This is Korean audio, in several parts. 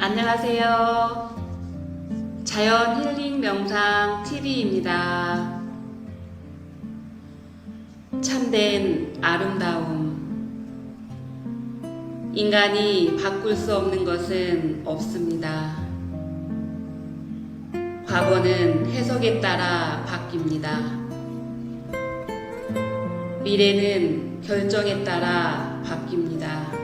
안녕하세요. 자연 힐링 명상 TV입니다. 참된 아름다움. 인간이 바꿀 수 없는 것은 없습니다. 과거는 해석에 따라 바뀝니다. 미래는 결정에 따라 바뀝니다.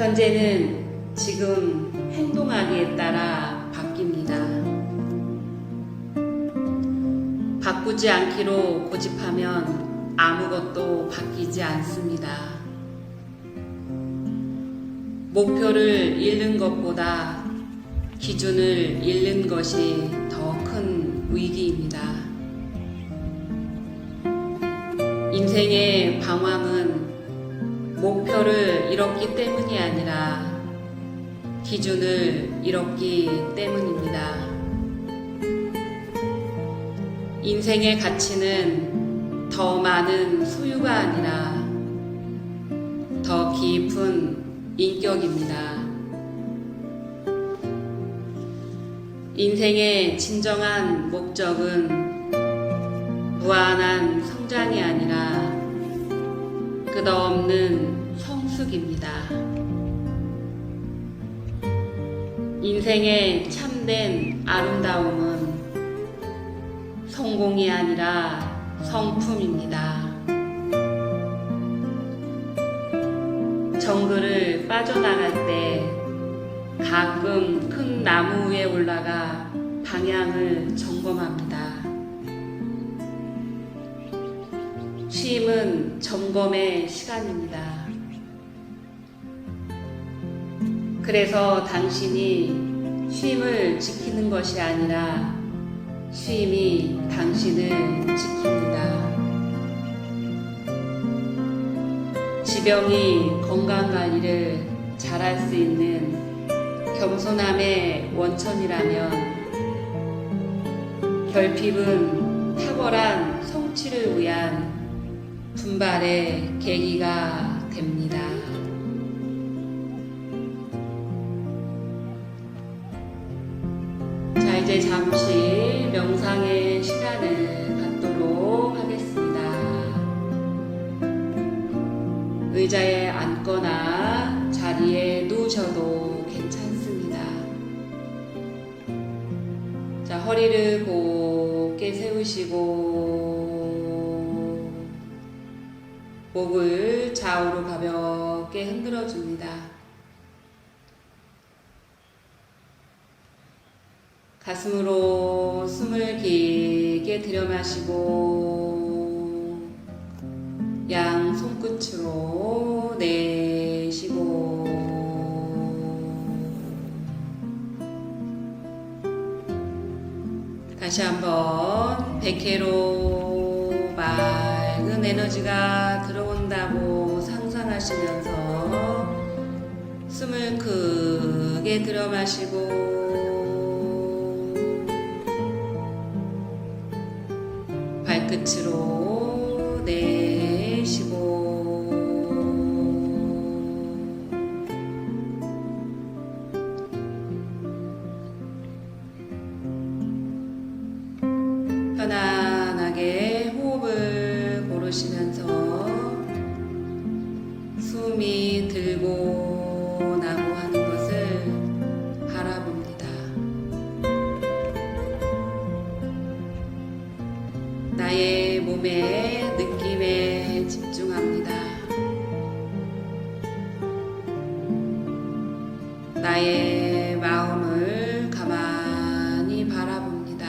현재는 지금 행동하기에 따라 바뀝니다. 바꾸지 않기로 고집하면 아무것도 바뀌지 않습니다. 목표를 잃는 것보다 기준을 잃는 것이 더 큰 위기입니다. 인생의 방황은 목표를 잃었기 때문이 아니라 기준을 잃었기 때문입니다. 인생의 가치는 더 많은 소유가 아니라 더 깊은 인격입니다. 인생의 진정한 목적은 무한한 성장이 아니라 끝없는 성숙입니다. 인생의 참된 아름다움은 성공이 아니라 성품입니다. 정글을 빠져나갈 때 가끔 큰 나무 위에 올라가 방향을 점검합니다. 쉼은 점검의 시간입니다. 그래서 당신이 쉼을 지키는 것이 아니라 쉼이 당신을 지킵니다. 지병이 건강 관리를 잘할 수 있는 겸손함의 원천이라면 결핍은 탁월한 성취를 위한 분발의 계기가 됩니다. 자, 이제 잠시 명상의 시간을 갖도록 하겠습니다. 의자에 앉거나 자리에 누우셔도 괜찮습니다. 자, 허리를 곧게 세우시고 목을 좌우로 가볍게 흔들어 줍니다. 가슴으로 숨을 길게 들여 마시고 양 손끝으로 내쉬고 다시 한번 백회로 맑은 에너지가 상상 하시면서 숨을 크게 들여 마시고 발끝으로 내쉬고 편안하게 호흡을 고르시면 나의 몸의 느낌에 집중합니다. 나의 마음을 가만히 바라봅니다.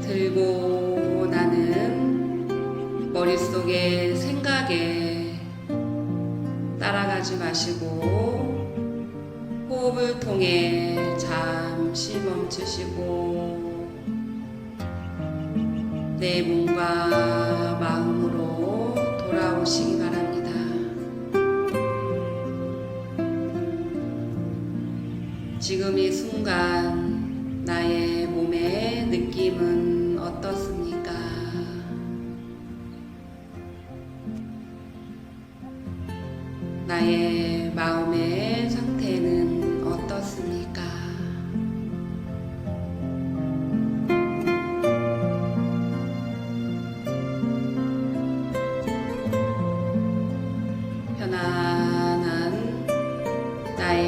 들고 나는 머릿속의 생각에 따라가지 마시고 호흡을 통해 잠시 멈추시고 내 몸과 마음으로 돌아오시기 바랍니다. 지금 이 순간 나의 몸의 느낌은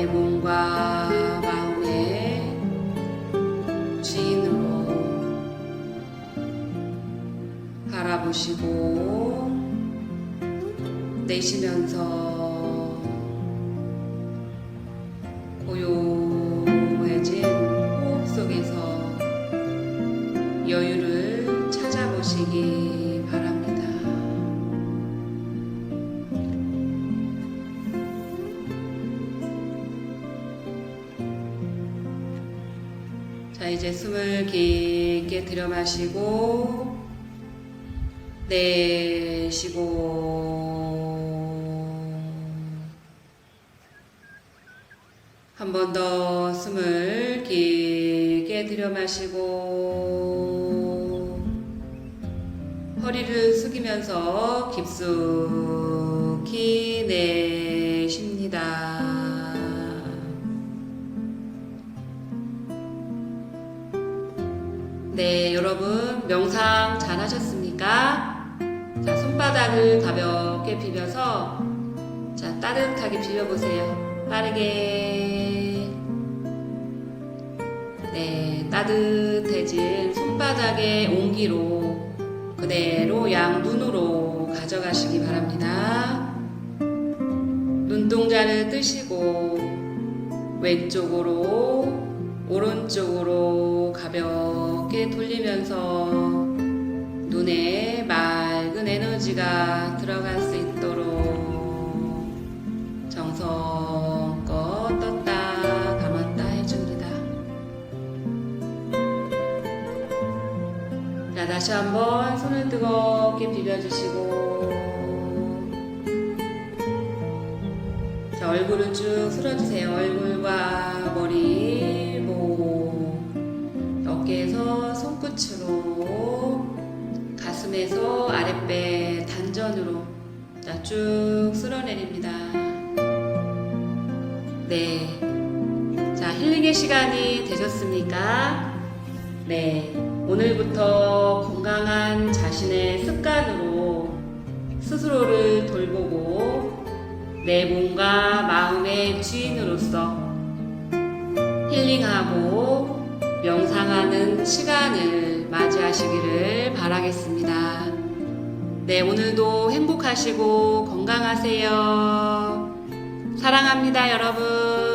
몸과 마음의 주인으로 바라보시고 내쉬면서 고요 자, 이제 숨을 깊게 들여 마시고 내쉬고 한 번 더 숨을 깊게 들여 마시고 허리를 숙이면서 깊숙이 내 네, 여러분 명상 잘 하셨습니까? 자, 손바닥을 가볍게 비벼서 자, 따뜻하게 비벼 보세요. 빠르게. 네, 따뜻해진 손바닥의 온기로 그대로 양 눈으로 가져가시기 바랍니다. 눈동자를 뜨시고 왼쪽으로 오른쪽으로 가볍게 돌리면서 눈에 맑은 에너지가 들어갈 수 있도록 정성껏 떴다 감았다 해줍니다. 자, 다시 한번 손을 뜨겁게 비벼주시고 자, 얼굴을 쭉 쓸어주세요. 얼굴과 머리, 목, 어깨에서 손끝으로, 가슴에서 아랫배 단전으로 자, 쭉 쓸어내립니다. 네. 자, 힐링의 시간이 되셨습니까? 네. 오늘부터 건강한 자신의 습관으로 스스로를 돌보고 내 몸과 마음의 주인으로서 힐링하고 명상하는 시간을 맞이하시기를 바라겠습니다. 네, 오늘도 행복하시고 건강하세요. 사랑합니다, 여러분.